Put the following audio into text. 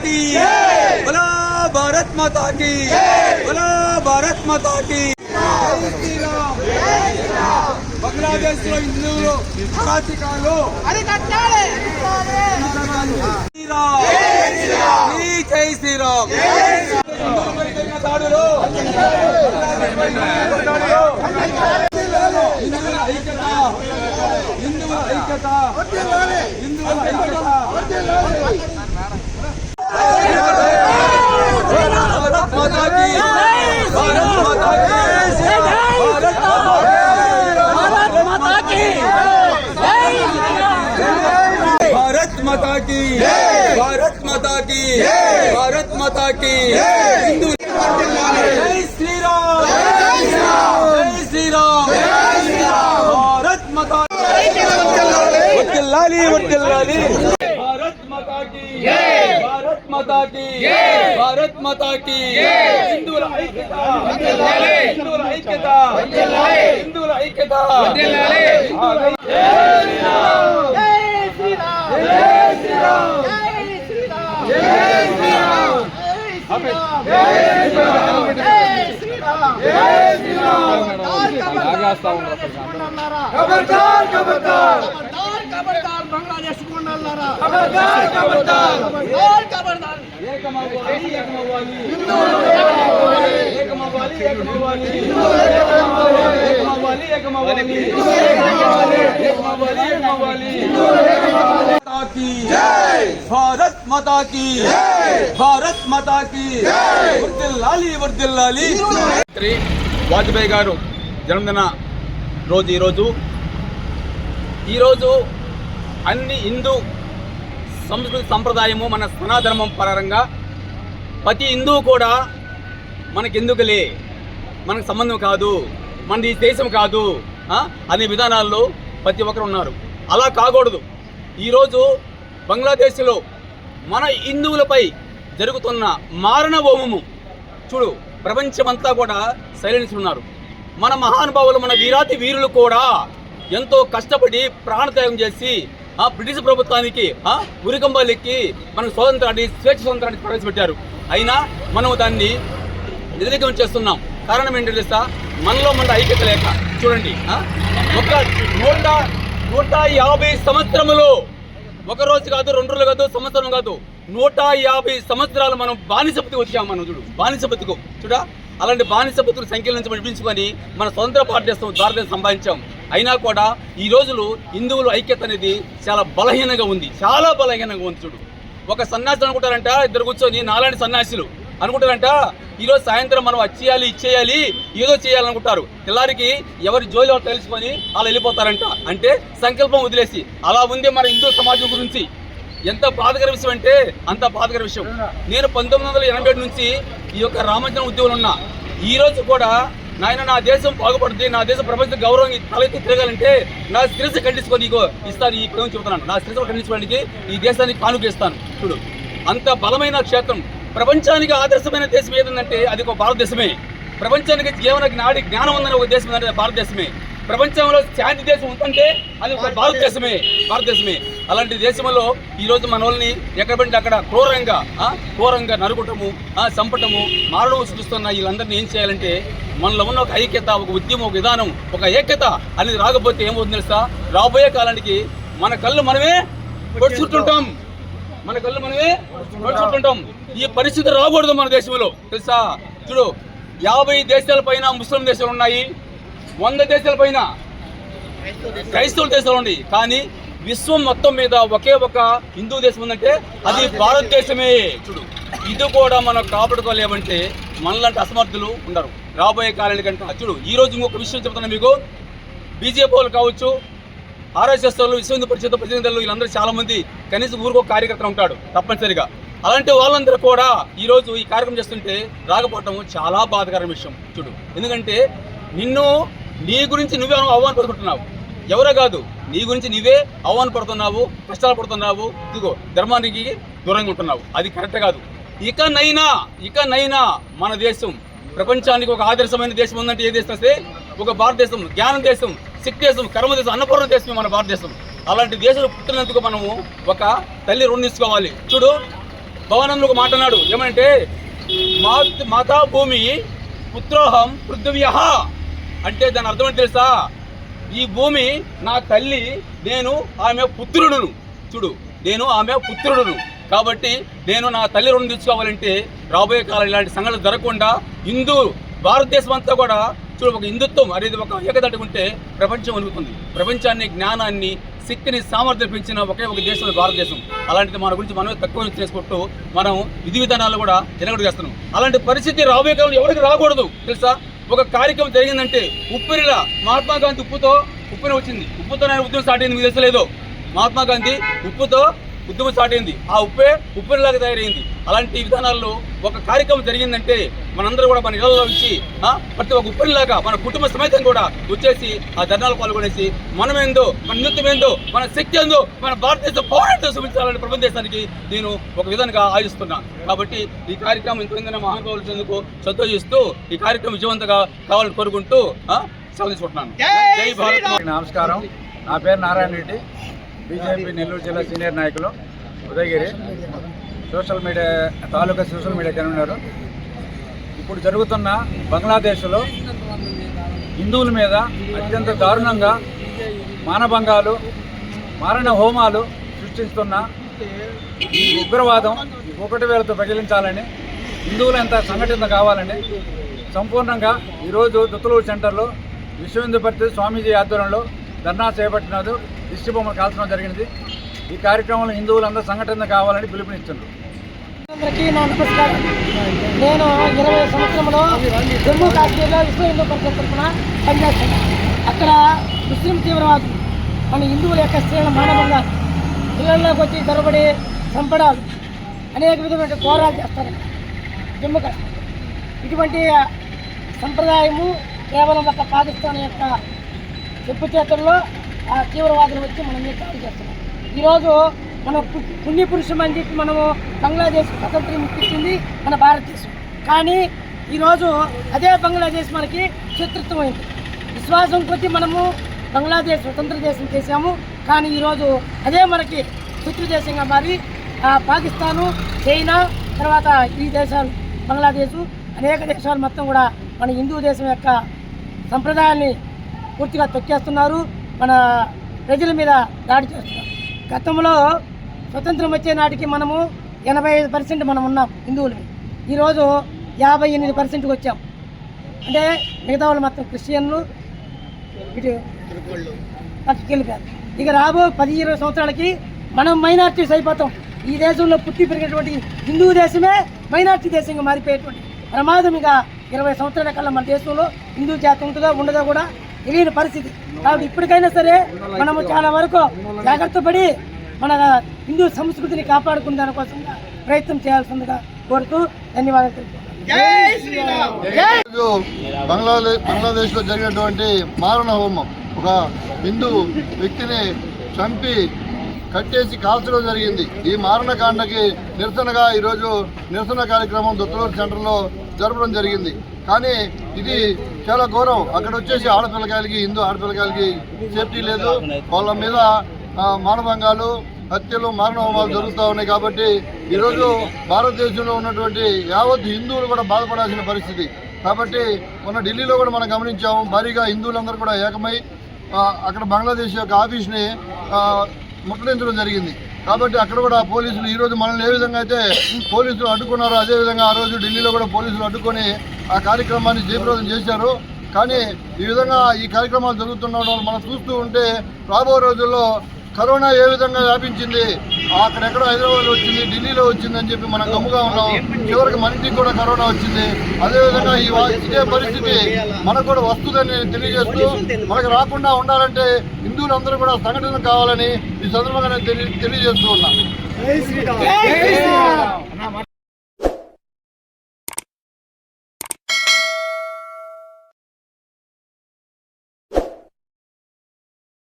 की बोला भारत माता की बोला भारत माता की బంగ్లాదేశ్ లో హిందువులు అరాచకాలు అరికట్టాలి శ్రీరామ్ జై శ్రీరామ్ దాడులు భారత్ మాతా కీ హిందూ జై శ్రీరామ్. జై శ్రీరామ్. భారత్ మాతా వర్దిల్లాలి వర్దిల్లాలి భారత్ మాతా కీ భారత్ మాతా కీ భారత్ మాతా కీ హిందువుల ఐక్యత. హిందువుల ఐక్యత. హిందువుల ఐక్యత. హిందువుల ఐక్యత కీ. భారత్ మాతా కీ. భారత్ మాతా కీ. వర్దిల్లాలి వర్దిల్లాలి వాజ్పేయి గారు జన్మదిన రోజు ఈరోజు. ఈరోజు అన్ని హిందూ సంస్కృతి సంప్రదాయము మన సనాధర్మం పరంగా ప్రతి హిందువు కూడా మనకెందుకులే? మనకు సంబంధం కాదు. మనది ఈ దేశం కాదు. అనే విధానాల్లో ప్రతి ఒక్కరు ఉన్నారు. అలా కాకూడదు. ఈరోజు బంగ్లాదేశ్లో మన హిందువులపై జరుగుతున్న మారణ హోమము చూడు ప్రపంచమంతా కూడా సైలెన్స్ ఉన్నారు. మన మహానుభావులు మన వీరాతి వీరులు కూడా ఎంతో కష్టపడి ప్రాణత్యాగం చేసి ఆ బ్రిటిష్ ప్రభుత్వానికి ఆ ఉరికంబాలెక్కి మన స్వాతంత్రాన్ని స్వేచ్ఛ స్వాతంత్రాన్ని ప్రవేశపెట్టారు. అయినా మనం దాన్ని వ్యతిరేకం చేస్తున్నాం. కారణం ఏంటో తెలుసా? మనలో మన ఐక్యత లేక. చూడండి ఒక నూట నూట యాభై సంవత్సరములో ఒక రోజు కాదు రెండు రోజులు కాదు సంవత్సరం కాదు. నూట యాభై సంవత్సరాలు మనం బానిసపతికి వచ్చాం మనం చూడు. బానిసపతికు చూడా? అలాంటి బానిసపతుల సంఖ్యల నుంచి విడిపించుకొని మన స్వతంత్ర భారతదేశం భారతదేశం సంపాదించాం. అయినా కూడా ఈ రోజులు హిందువుల ఐక్యత అనేది చాలా బలహీనంగా ఉంది. చాలా బలహీనంగా ఉంది చూడు. ఒక సన్యాసి అనుకుంటారంట ఇద్దరు కూర్చొని నాలాంటి సన్యాసులు. అనుకుంటారంట ఈరోజు సాయంత్రం మనం వచ్చేయాలి ఇచ్చేయాలి ఏదో చేయాలనుకుంటారు. తెల్లారికి ఎవరి జోలి వాళ్ళు తెలుసుకొని అలా వెళ్ళిపోతారంట. అంటే సంకల్పం వదిలేసి. అలా ఉంది మన హిందూ సమాజం గురించి. ఎంత బాధకర విషయం అంటే అంత బాధకర విషయం. నేను పంతొమ్మిది వందల ఎనభై ఏడు నుంచి ఈ యొక్క రామచంద్ర ఉద్యోగంలో ఉన్నా ఈరోజు కూడా నాయన నా దేశం బాగుపడుతుంది నా దేశం ప్రపంచ గౌరవం తలెత్తి తిరగాలంటే నా శిరస్సు ఖండించుకొని ఇగో ఇస్తాను ఈ పదం చెబుతున్నాను. నా స్త్రీస్ ఖండించుకోవడానికి ఈ దేశానికి కానుకేస్తాను చూడు అంత బలమైన క్షేత్రం ప్రపంచానికి ఆదర్శమైన దేశం ఏదంటే అది ఒక భారతదేశమే. ప్రపంచానికి జీవన నాడి జ్ఞానం ఉందని ఒక దేశం అంటే భారతదేశమే. ప్రపంచంలో శాంతి దేశం ఉందంటే అది ఒక భారతదేశమే భారతదేశమే. అలాంటి దేశంలో ఈరోజు మన వాళ్ళని ఎక్కడ పడితే అక్కడ క్రూరంగా క్రూరంగా నరుకుటము చంపటము మారడం సృష్టిస్తున్న వీళ్ళందరినీ ఏం చేయాలంటే మనలో ఉన్న ఒక ఐక్యత ఒక ఉద్యమం ఒక విధానం ఒక ఏక్యత అనేది రాకపోతే ఏమవుతుంది తెలుసా? రాబోయే కాలానికి మన కళ్ళు మనమే పొడుచుకుంటుంటాం. మన కళ్ళు మనమే పొడుచుకుంటుంటాం. ఈ పరిస్థితి రాకూడదు మన దేశంలో. తెలుసా? చూడు యాభై దేశాల పైన ముస్లిం దేశాలు ఉన్నాయి వంద దేశాల పైన క్రైస్తవ దేశాలు ఉన్నాయి. కానీ విశ్వం మొత్తం మీద ఒకే ఒక హిందూ దేశం ఉందంటే అది భారతదేశమే. చూడు. ఇది కూడా మనం కాపాడుకోలేమంటే మనలాంటి అసమర్థులు ఉండరు. రాబోయే కాలానికంటే చూడు ఈ రోజు ఇంకొక విషయం చెప్తున్నా మీకు. బీజేపీ వాళ్ళు కావచ్చు ఆర్ఎస్ఎస్ వాళ్ళు విశ్వ హిందూ పరిషత్ ప్రతినిధులు వీళ్ళందరూ చాలా మంది కనీసం ఊరికో కార్యకర్త ఉంటాడు తప్పనిసరిగా. అలాంటి వాళ్ళందరూ కూడా ఈ రోజు ఈ కార్యక్రమం చేస్తుంటే రాకపోవటం చాలా బాధకరమైన విషయం. చూడు. ఎందుకంటే నిన్ను నీ గురించి నువ్వే ఆహ్వాన పడుకుంటున్నావు. ఎవరో కాదు. నీ గురించి నీవే అవమాన పడుతున్నావు కష్టాలు పడుతున్నావు ఇదిగో ధర్మానికి దూరంగా ఉంటున్నావు. అది కరెక్ట్ కాదు. ఇకనైనా ఇకనైనా మన దేశం ప్రపంచానికి ఒక ఆదర్శమైన దేశం ఉందంటే ఏ దేశం వస్తే? ఒక భారతదేశం జ్ఞానం దేశం శక్తి దేశం కర్మ దేశం అన్నపూర్ణ దేశమే మన భారతదేశం. అలాంటి దేశంలో పుట్టినందుకు మనము ఒక తల్లి రుణం తీసుకోవాలి. చూడు భవనంలో ఒక మాట అన్నాడు. ఏమంటే మాతా భూమి పుత్రోహం పృథ్వ్యహ అంటే దాని అర్థం ఏంటి తెలుసా? ఈ భూమి నా తల్లి నేను ఆమె పుత్రుడును. చూడు నేను ఆమె పుత్రుడును. కాబట్టి నేను నా తల్లి రుణం తీసుకోవాలంటే రాబోయే కాలం ఇలాంటి సంఘటనలు జరగకుండా హిందూ భారతదేశం అంతా కూడా చూడు ఒక హిందుత్వం అనేది ఒక ఏకదటి ఉంటే ప్రపంచం వణుకుతుంది. ప్రపంచాన్ని జ్ఞానాన్ని శక్తిని సామర్థ్యం పెంచిన ఒకే ఒక దేశం భారతదేశం. అలాంటిది మన గురించి మనమే తక్కువ చేసుకుంటూ మనం విధి విధానాలు కూడా ఎనగడు చేస్తున్నాం. అలాంటి పరిస్థితి రాబోయే కాలంలో ఎవరికి రాకూడదు తెలుసా? ఒక కార్యక్రమం జరిగిందంటే ఉప్పిరిలా మహాత్మా గాంధీ ఉప్పుతో ఉప్పుని వచ్చింది. ఉప్పుతో నేను ఉద్యమం స్టార్ట్ అయింది మీకు తెలుసలేదో మహాత్మా గాంధీ ఉప్పుతో ఉద్యమం స్టార్ట్ అయింది. ఆ ఉప్పే ఉప్పిరిలాగా తయారైంది. అలాంటి విధానాల్లో ఒక కార్యక్రమం జరిగిందంటే మనందరూ కూడా మన ఇళ్ళలో ఆ, ప్రతి ఒక్క ఉప్పిరిలాగా మన కుటుంబ సమేతం కూడా వచ్చేసి ఆ ధర్నాలు పాల్గొనేసి మనమేందో మన నృత్యం ఏందో మన శక్తి ఏందో మన భారతదేశ పౌరులతో చూపించాలని ప్రపంచ దేశానికి నేను ఒక విధంగా ఆశిస్తున్నా. కాబట్టి ఈ కార్యక్రమం ఇంతమంది మహానుభావులు చెందుకు సంతోషిస్తూ ఈ కార్యక్రమం విజయవంతంగా కావాలని కోరుకుంటూ ఆ, సెలవు తీసుకుంటున్నాను. జై భారత్ నమస్కారం. నా పేరు నారాయణ రెడ్డి. బీజేపీ నెల్లూరు జిల్లా సీనియర్ నాయకులు ఉదయగిరి. సోషల్ మీడియా తాలూకా సోషల్ మీడియా కన్వీనరు ఇప్పుడు జరుగుతున్న బంగ్లాదేశ్లో హిందువుల మీద అత్యంత దారుణంగా మానభంగాలు మారణ హోమాలు సృష్టిస్తున్న ఈ ఉగ్రవాదం ఒకటి వేలతో పగిలించాలని హిందువులంతా సంఘటిత కావాలని సంపూర్ణంగా ఈరోజు దుత్తలూరు సెంటర్లో విశ్వ హిందూ పరిషత్ స్వామీజీ ఆధ్వర్యంలో ధర్నా చేపట్టినారు. దిష్టి బొమ్మలు కాల్చడం జరిగింది ఈ కార్యక్రమంలో హిందువులందరూ సంఘటన కావాలని పిలుపునిస్తున్నారు అందరికీ నా నమస్కారం. నేను ఇరవై సంవత్సరంలో జమ్మూ కాశ్మీర్లో విశ్వ హిందూ పరిషత్ తరఫున పనిచేస్తాను. అక్కడ ముస్లిం తీవ్రవాదులు మన హిందువుల యొక్క స్త్రీలను మానవంగా పిల్లల్లోకి వచ్చి దొరబడి చంపడాలు అనేక విధమైన ఘోరాలు చేస్తారు జమ్మూ కాశ్మీర్ ఇటువంటి సంప్రదాయము కేవలం ఒక పాకిస్తాన్ యొక్క చెప్పు చేతుల్లో ఆ తీవ్రవాదులు వచ్చి మనం మీద దాడి చేస్తున్నాం ఈరోజు మన పు- పుణ్య పురుషం అని చెప్పి మనము బంగ్లాదేశ్ స్వతంత్రం ఇప్పించింది మన భారతదేశం. కానీ ఈరోజు అదే బంగ్లాదేశ్ మనకి శత్రుత్వం అయింది విశ్వాసం కొద్ది మనము బంగ్లాదేశ్ స్వతంత్ర దేశం చేశాము. కానీ ఈరోజు అదే మనకి శత్రు దేశంగా మారి పాకిస్తాను చైనా తర్వాత ఈ దేశాలు బంగ్లాదేశ్ అనేక దేశాలు మొత్తం కూడా మన హిందూ దేశం యొక్క సంప్రదాయాన్ని పూర్తిగా తొక్కేస్తున్నారు. మన ప్రజల మీద దాడి చేస్తున్నాం. గతంలో స్వతంత్రం వచ్చే నాటికి మనము ఎనభై ఐదు పర్సెంట్ మనం ఉన్నాం హిందువులు ఈరోజు యాభై ఎనిమిది పర్సెంట్కి వచ్చాం. అంటే మిగతా వాళ్ళు మొత్తం క్రిస్టియన్లు ఇటు పక్కకి వెళ్ళిపోయారు. ఇక రాబో పది ఇరవై సంవత్సరాలకి మనం మైనార్టీస్ అయిపోతాం. ఈ దేశంలో పుట్టి పెరిగినటువంటి హిందూ దేశమే మైనార్టీ దేశంగా మారిపోయేటువంటి ప్రమాదం ఇక ఇరవై సంవత్సరాల కల్లా మన దేశంలో హిందూ జాతి ఉంటుందో ఉండదో కూడా తెలియని పరిస్థితి. కాబట్టి ఇప్పటికైనా సరే మనము చాలా వరకు జాగ్రత్త పడి మన హిందూ సంస్కృతిని కాపాడుకునే దానికోసం ప్రయత్నం చేయాల్సిందిగా కోరుతూ ధన్యవాదాలు తెలుపుతున్నాను. బంగ్లాదేశ్ బంగ్లాదేశ్లో జరిగినటువంటి మారణ హోమం. ఒక హిందూ వ్యక్తిని చంపి కట్టేసి కాల్చడం జరిగింది. ఈ మారణకాండకి నిరసనగా ఈరోజు నిరసన కార్యక్రమం దొత్తలూరు సెంటర్లో జరపడం జరిగింది. కానీ ఇది చాలా ఘోరం అక్కడ వచ్చేసి ఆడపిల్లకాయలకి హిందూ ఆడపిల్లకాయలకి సేఫ్టీ లేదు. వాళ్ళ మీద మానభంగాలు హత్యలు మారణహోమాలు జరుగుతూ ఉన్నాయి కాబట్టి ఈరోజు భారతదేశంలో ఉన్నటువంటి యావత్ హిందువులు కూడా బాధపడాల్సిన పరిస్థితి. కాబట్టి మొన్న ఢిల్లీలో కూడా మనం గమనించాము. భారీగా హిందువులందరూ కూడా ఏకమై అక్కడ బంగ్లాదేశ్ యొక్క ఆఫీస్ని ముట్టడించడం జరిగింది. కాబట్టి అక్కడ కూడా పోలీసులు ఈ రోజు మనల్ని ఏ విధంగా అయితే పోలీసులు అడ్డుకున్నారో అదేవిధంగా ఆ రోజు ఢిల్లీలో కూడా పోలీసులు అడ్డుకొని ఆ కార్యక్రమాన్ని జయప్రదం చేశారు. కానీ ఈ విధంగా ఈ కార్యక్రమాలు జరుగుతుండడం మనం చూస్తూ ఉంటే రాబో రోజుల్లో కరోనా ఏ విధంగా వ్యాపించింది? అక్కడెక్కడో హైదరాబాద్లో వచ్చింది ఢిల్లీలో వచ్చిందని చెప్పి మనం గమ్ముగా ఉన్నాం. చివరికి మన ఇంటికి కూడా కరోనా వచ్చింది. అదేవిధంగా ఈ ఇదే పరిస్థితి మనకు కూడా వస్తుందని తెలియజేస్తూ మనకు రాకుండా ఉండాలంటే హిందువులందరూ కూడా సంఘటన కావాలని ఈ సందర్భంగా నేను తెలియజేస్తూ ఉన్నా.